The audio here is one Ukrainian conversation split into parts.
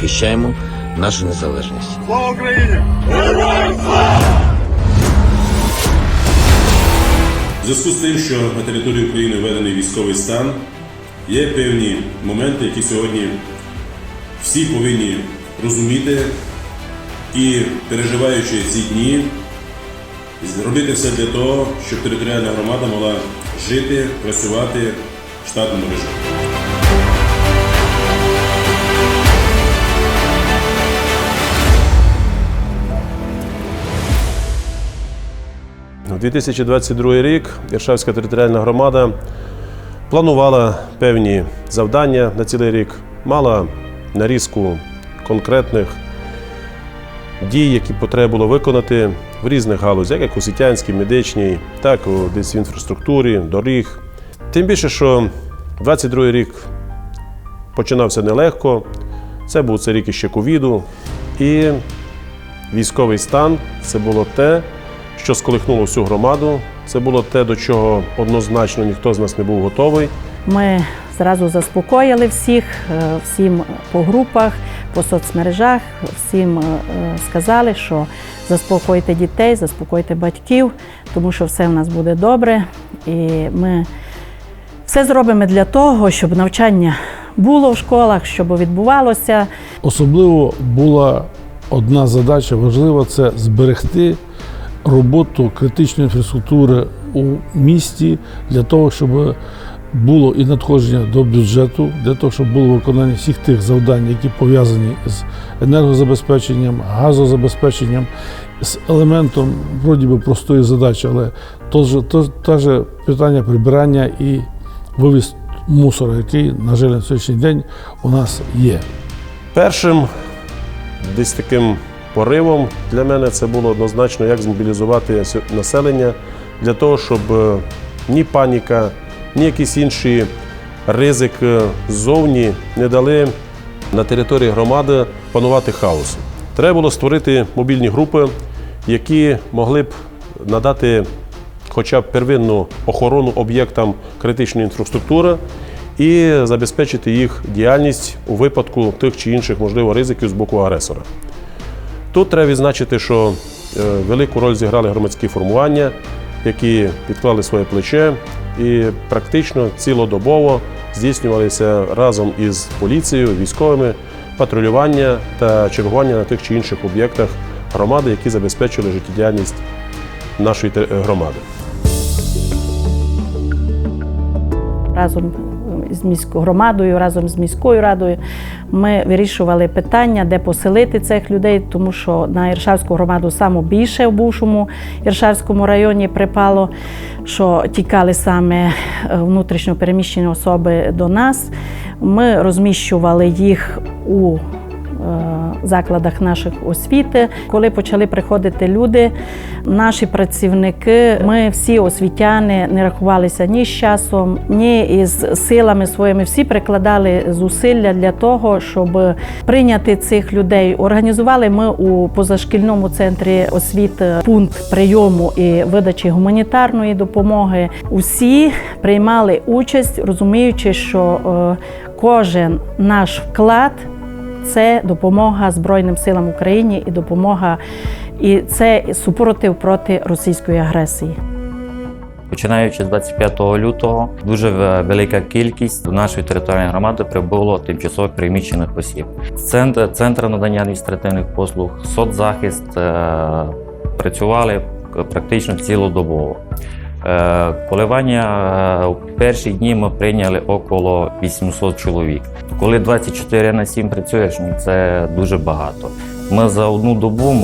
захищаємо нашу незалежність. Слава Україні! В зв'язку з тим, що на території України введений військовий стан, є певні моменти, які сьогодні всі повинні розуміти і, переживаючи ці дні, зробити все для того, щоб територіальна громада могла жити, працювати в штатному режимі. 2022 рік Іршавська територіальна громада планувала певні завдання на цілий рік, мала нарізку конкретних дій, які потрібно було виконати в різних галузях, як у освітянській, медичній, так і десь в інфраструктурі, доріг. Тим більше, що 22 рік починався нелегко. Це був це рік іще ковіду. І військовий стан це було те, що сколихнуло всю громаду. Це було те, до чого однозначно ніхто з нас не був готовий. Ми зразу заспокоїли всіх, е, всім по групах, по соцмережах, всім е, сказали, що заспокойте дітей, заспокойте батьків, тому що все в нас буде добре. І ми все зробимо для того, щоб навчання було в школах, щоб відбувалося. Особливо була одна задача важлива це зберегти роботу критичної інфраструктури у місті для того, щоб було і надходження до бюджету, для того, щоб було виконання всіх тих завдань, які пов'язані з енергозабезпеченням, газозабезпеченням, з елементом вроді би простої задачі, але теж, теж, теж питання прибирання і вивіз мусору, який, на жаль, на сьогоднішній день у нас є. Першим десь таким поривом для мене це було однозначно, як змобілізувати населення для того, щоб е, ні паніка, ні якісь інші ризик ззовні не дали на території громади панувати хаосу. Треба було створити мобільні групи, які могли б надати хоча б первинну охорону об'єктам критичної інфраструктури і забезпечити їх діяльність у випадку тих чи інших, можливо, ризиків з боку агресора. Тут треба відзначити, що е, велику роль зіграли громадські формування, які підклали своє плече і практично цілодобово здійснювалися разом із поліцією, військовими патрулювання та чергування на тих чи інших об'єктах громади, які забезпечили життєдіяльність нашої громади. разом з міською громадою, разом з міською радою. Ми вирішували питання, де поселити цих людей, тому що на Іршавську громаду саме більше в бувшому Іршавському районі припало, що тікали саме е, внутрішньо переміщені особи до нас. Ми розміщували їх у закладах наших освіти. Коли почали приходити люди, наші працівники, ми всі освітяни не рахувалися ні з часом, ні із силами своїми. Всі прикладали зусилля для того, щоб прийняти цих людей. Організували ми у позашкільному центрі освіти пункт прийому і видачі гуманітарної допомоги. Усі приймали участь, розуміючи, що е, кожен наш вклад це допомога Збройним силам України і допомога, і це супротив проти російської агресії. Починаючи з 25 лютого, дуже велика кількість до нашої територіальної громади прибуло тимчасово переміщених осіб. Центр, центр надання адміністративних послуг, соцзахист е, працювали практично цілодобово. Е, Коливання е, у перші дні ми прийняли около 800 чоловік. Коли 24 на 7 працюєш, ну, це дуже багато. Ми за одну добу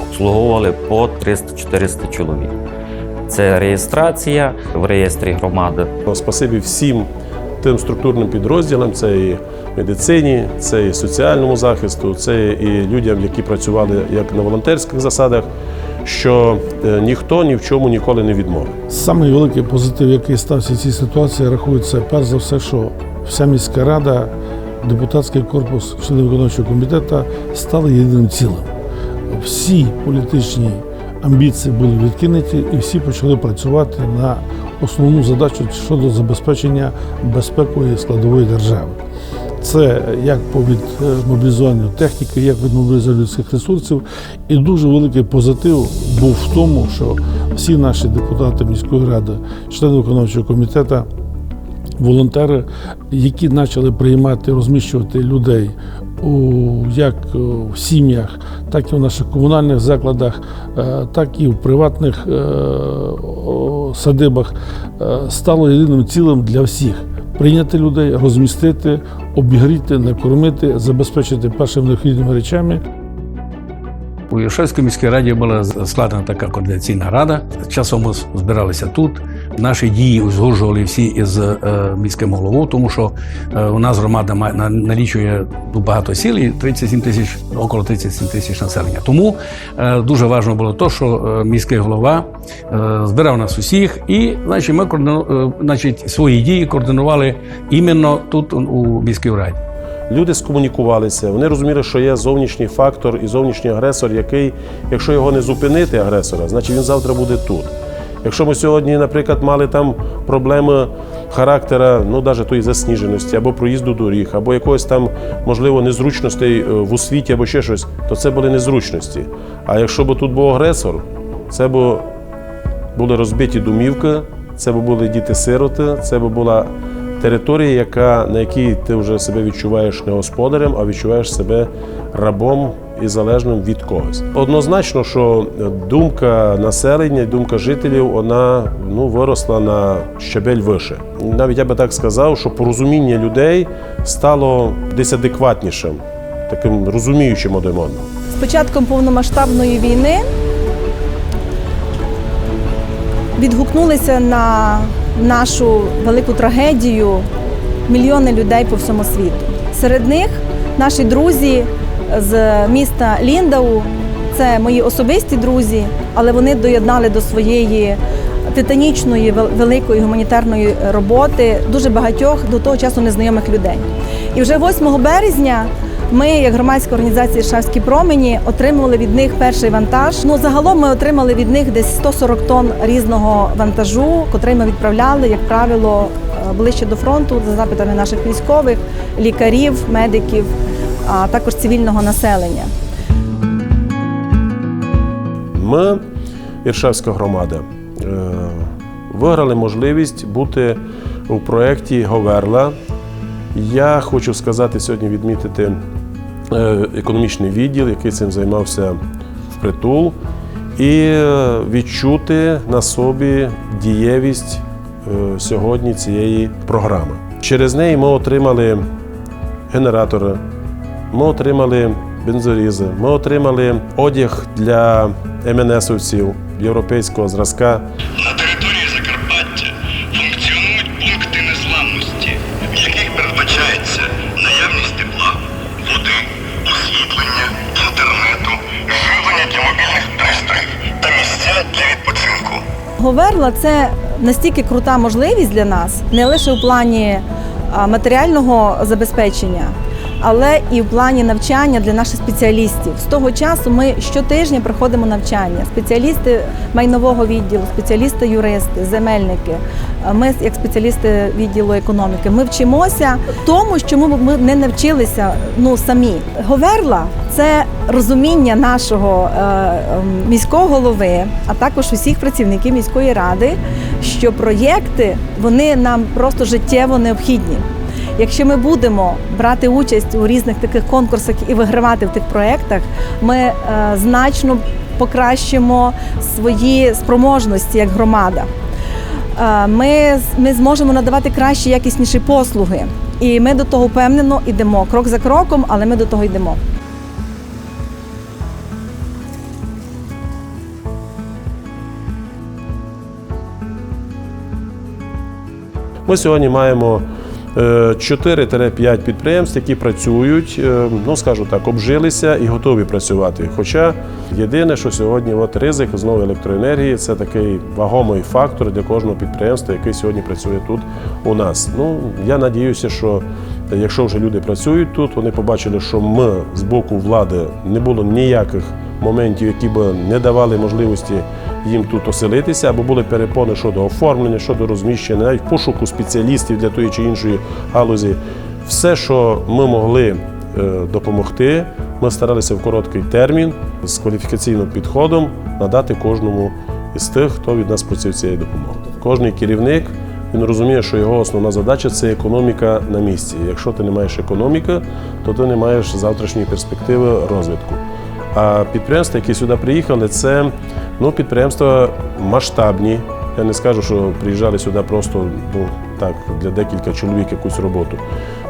обслуговували по 300-400 чоловік. Це реєстрація в реєстрі громади. Спасибі всім тим структурним підрозділам, це і медицині, це і соціальному захисту, це і людям, які працювали як на волонтерських засадах, що е, ніхто ні в чому ніколи не відмовив. Самий великий позитив, який стався в цій ситуації, рахується перш за все, що вся міська рада, депутатський корпус, члени виконавчого комітету стали єдиним цілим. Всі політичні амбіції були відкинуті, і всі почали працювати на основну задачу щодо забезпечення безпекової складової держави. Це як по від е, техніки, як від мобілізації людських ресурсів. І дуже великий позитив був в тому, що всі наші депутати міської ради, члени виконавчого комітету, волонтери, які почали приймати, розміщувати людей у як е, в сім'ях, так і в наших комунальних закладах, е, так і в приватних е, садибах, стало єдиним цілим для всіх. Прийняти людей, розмістити, обігріти, накормити, забезпечити першими необхідними речами. У Єршевській міській раді була складена така координаційна рада. Часом ми збиралися тут. Наші дії узгоджували всі із е, міським головою, тому що е, у нас громада має- на- налічує багато сіл і 37 тисяч, около 37 тисяч населення. Тому е, дуже важливо було те, що міський голова збирав нас усіх, і значить, ми значить, свої дії координували іменно тут у міській раді. Люди скомунікувалися, вони розуміли, що є зовнішній фактор і зовнішній агресор, який, якщо його не зупинити, агресора, значить він завтра буде тут. Якщо ми сьогодні, наприклад, мали там проблеми характера, ну навіть тої засніженості, або проїзду доріг, або якогось там, можливо, незручностей е, в освіті, або ще щось, то це були незручності. А якщо б тут був агресор, це б були розбиті домівки, це б були діти-сироти, це б була територія, яка, на якій ти вже себе відчуваєш не господарем, а відчуваєш себе рабом і залежним від когось. Однозначно, що думка населення, думка жителів, вона ну, виросла на щабель вище. Навіть я би так сказав, що порозуміння людей стало десь адекватнішим, таким розуміючим один одного. З початком повномасштабної війни відгукнулися на нашу велику трагедію мільйони людей по всьому світу. Серед них наші друзі з міста Ліндау, це мої особисті друзі, але вони доєднали до своєї титанічної великої гуманітарної роботи дуже багатьох до того часу незнайомих людей. І вже 8 березня ми, як громадська організація Шавські промені, отримували від них перший вантаж. Ну загалом ми отримали від них десь 140 тонн різного вантажу, котрий ми відправляли, як правило, е, ближче до фронту за запитами наших військових, лікарів, медиків, а також цивільного населення. Ми, Іршавська громада, е, виграли можливість бути у проєкті Говерла. Я хочу сказати сьогодні відмітити е, економічний відділ, який цим займався впритул, і е, відчути на собі дієвість сьогодні цієї програми. Через неї ми отримали генератори, ми отримали бензорізи, ми отримали одяг для МНСовців європейського зразка. На території Закарпаття функціонують пункти незламності, в яких передбачається наявність тепла, води, освітлення, інтернету, живлення для мобільних пристроїв та місця для відпочинку. Говерла це настільки крута можливість для нас, не лише в плані матеріального забезпечення, але і в плані навчання для наших спеціалістів. З того часу ми щотижня проходимо навчання. Спеціалісти майнового відділу, спеціалісти юристи, земельники. Ми, як спеціалісти відділу економіки, ми вчимося тому, чому ми не навчилися ну самі. Говерла це розуміння нашого е, міського голови, а також усіх працівників міської ради, що проєкти вони нам просто життєво необхідні. Якщо ми будемо брати участь у різних таких конкурсах і вигравати в тих проєктах, ми е, значно покращимо свої спроможності як громада. Е, Ми, ми зможемо надавати кращі, якісніші послуги. І ми до того впевнено йдемо крок за кроком, але ми до того йдемо. Ми сьогодні маємо 4-5 підприємств, які працюють, е, ну скажу так, обжилися і готові працювати. Хоча єдине, що сьогодні от ризик знову електроенергії це такий вагомий фактор для кожного підприємства, який сьогодні працює тут у нас. Ну я надіюся, що якщо вже люди працюють тут, вони побачили, що ми з боку влади не було ніяких моментів, які б не давали можливості їм тут оселитися, або були перепони щодо оформлення, щодо розміщення, навіть пошуку спеціалістів для тої чи іншої галузі. Все, що ми могли е, допомогти, ми старалися в короткий термін з кваліфікаційним підходом надати кожному із тих, хто від нас просив цієї допомоги. Кожний керівник він розуміє, що його основна задача це економіка на місці. Якщо ти не маєш економіки, то ти не маєш завтрашньої перспективи розвитку. А підприємства, які сюди приїхали, це ну, підприємства масштабні. Я не скажу, що приїжджали сюди просто ну, так, для декілька чоловік якусь роботу.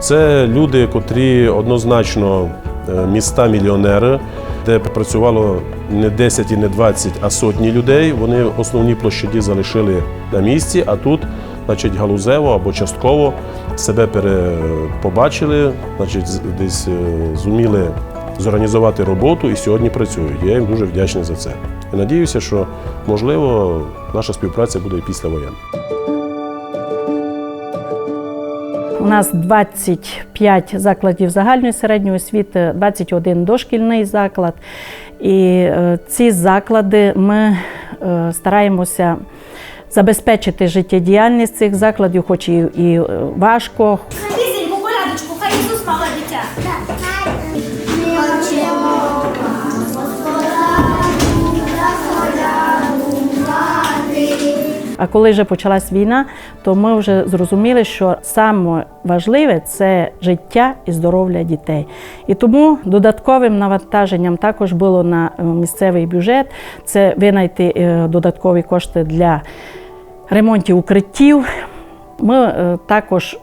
Це люди, котрі однозначно е, міста мільйонери, де працювало не 10 і не 20, а сотні людей. Вони основні площаді залишили на місці, а тут, значить, галузево або частково себе пере- побачили, значить, десь е, зуміли зорганізувати роботу і сьогодні працюють. Я їм дуже вдячний за це. І надіюся, що можливо наша співпраця буде і після воєнна. У нас 25 закладів загальної середньої освіти, 21 дошкільний заклад. І е, ці заклади ми е, стараємося забезпечити життєдіяльність цих закладів, хоч і, і е, важко, А коли вже почалась війна, то ми вже зрозуміли, що саме важливе це життя і здоров'я дітей. І тому додатковим навантаженням також було на е, місцевий бюджет це винайти е, додаткові кошти для ремонтів укриттів. Ми е, також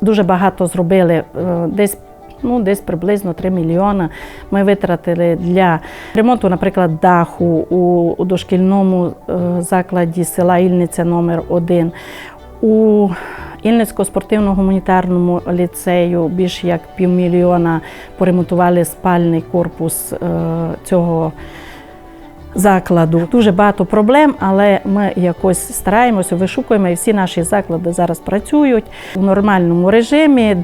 дуже багато зробили десь. Ну, десь приблизно 3 мільйони ми витратили для ремонту, наприклад, даху у, дошкільному е, закладі села Ільниця номер 1 у Ільницькому спортивно-гуманітарному ліцею більш як півмільйона поремонтували спальний корпус е, цього закладу. Дуже багато проблем, але ми якось стараємося, вишукуємо, і всі наші заклади зараз працюють у нормальному режимі.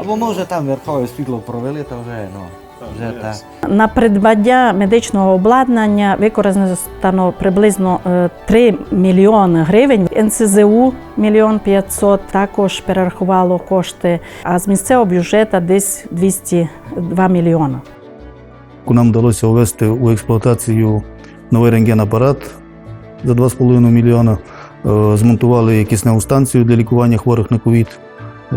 Або ми вже там верхове світло провели, то вже, ну, вже так. На придбання медичного обладнання використано приблизно е, 3 мільйони гривень. НСЗУ мільйон 500 також перерахувало кошти, а з місцевого бюджету десь 202 мільйони. Нам вдалося ввести у експлуатацію новий рентген-апарат за 2,5 мільйона. Е, Змонтували кисневу станцію для лікування хворих на ковід, е,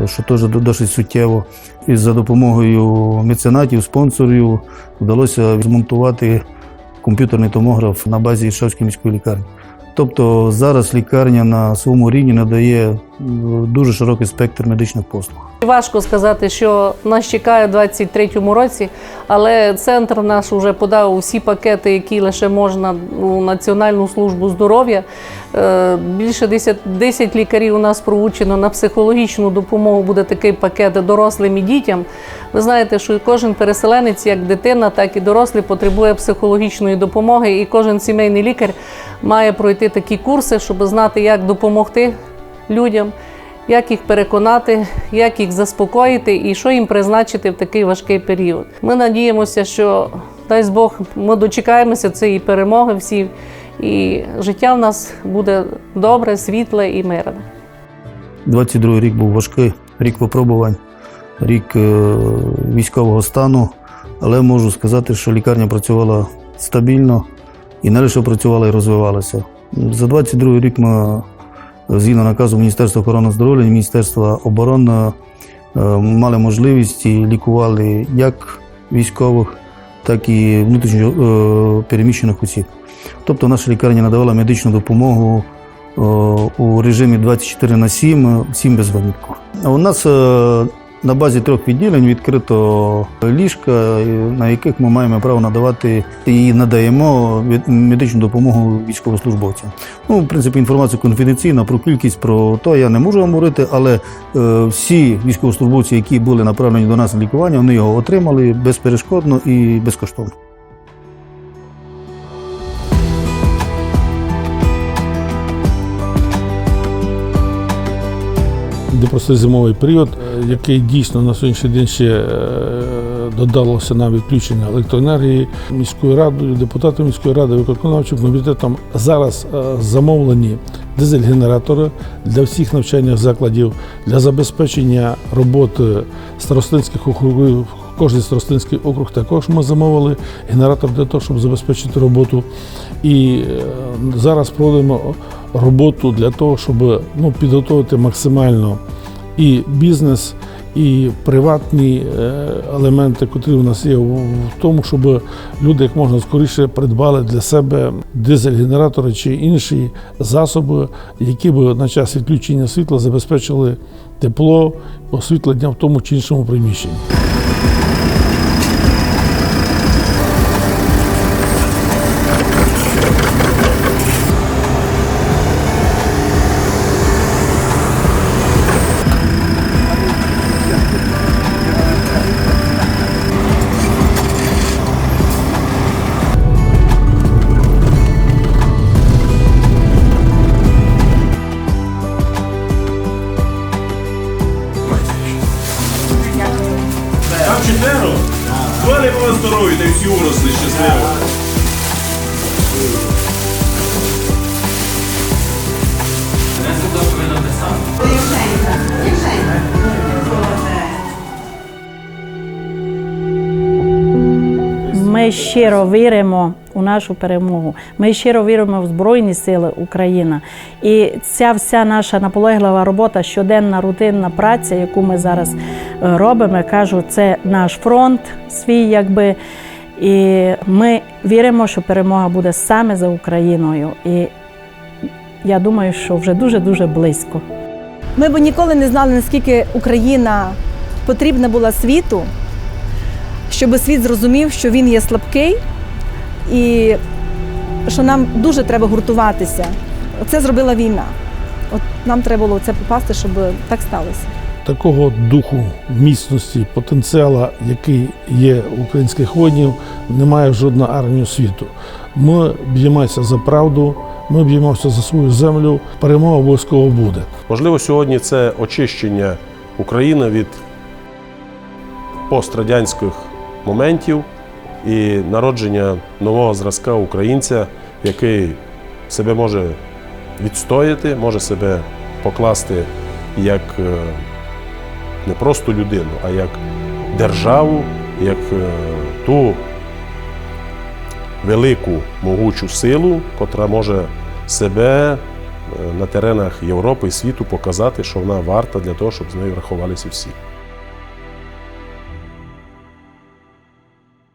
що теж досить суттєво. І за допомогою меценатів, спонсорів вдалося змонтувати комп'ютерний томограф на базі Ішавської міської лікарні. Тобто зараз лікарня на своєму рівні надає дуже широкий спектр медичних послуг. Важко сказати, що нас чекає у 2023 році, але центр наш вже подав усі пакети, які лише можна у Національну службу здоров'я. Е, Більше 10, 10 лікарів у нас проучено на психологічну допомогу. Буде такий пакет дорослим і дітям. Ви знаєте, що кожен переселенець, як дитина, так і дорослий, потребує психологічної допомоги, і кожен сімейний лікар має пройти такі курси, щоб знати, як допомогти людям як їх переконати, як їх заспокоїти і що їм призначити в такий важкий період. Ми надіємося, що дасть Бог, ми дочекаємося цієї перемоги всі, і життя в нас буде добре, світле і мирне. 22 рік був важкий, рік випробувань, рік е, військового стану, але можу сказати, що лікарня працювала стабільно і не лише працювала і розвивалася. За 22 рік ми, згідно наказу Міністерства охорони здоров'я і Міністерства оборони, е, мали можливість і лікували як військових, так і внутрішньо е, переміщених осіб. Тобто наша лікарня надавала медичну допомогу е, у режимі 24 на 7, 7 без винятку. У нас на базі трьох відділень відкрито ліжка, на яких ми маємо право надавати і надаємо медичну допомогу військовослужбовцям. Ну, в принципі, інформація конфіденційна про кількість про то я не можу говорити, але е, всі військовослужбовці, які були направлені до нас на лікування, вони його отримали безперешкодно і безкоштовно. Де просто зимовий період, е, який дійсно на сьогоднішній день ще е, додалося на відключення електроенергії міською радою, депутатом міської ради, виконавчим комітетом. Зараз е, замовлені дизель-генератори для всіх навчальних закладів для забезпечення роботи старостинських округів. Кожний старостинський округ також ми замовили генератор для того, щоб забезпечити роботу. І е, зараз проводимо роботу для того, щоб ну, підготувати максимально і бізнес, і приватні е, елементи, котрі у нас є, в тому, щоб люди як можна скоріше придбали для себе дизель-генератори чи інші засоби, які б на час відключення світла забезпечили тепло, освітлення в тому чи іншому приміщенні. Ми щиро віримо у нашу перемогу. Ми щиро віримо в Збройні Сили України. І ця вся наша наполеглива робота, щоденна рутинна праця, яку ми зараз е, робимо, кажу, це наш фронт свій, якби. І ми віримо, що перемога буде саме за Україною. І я думаю, що вже дуже-дуже близько. Ми б ніколи не знали, наскільки Україна потрібна була світу, щоб світ зрозумів, що він є слабкий і що нам дуже треба гуртуватися. Це зробила війна. От нам треба було в це попасти, щоб так сталося. такого духу міцності, потенціалу, який є у українських воїнів, немає жодна армія світу. Ми б'ємося за правду, ми б'ємося за свою землю. Перемога обов'язково буде. Можливо, сьогодні це очищення України від пострадянських моментів і народження нового зразка українця, який себе може відстояти, може себе покласти як е, не просто людину, а як державу, як е, ту велику могучу силу, котра може себе е, на теренах Європи і світу показати, що вона варта для того, щоб з нею рахувалися всі.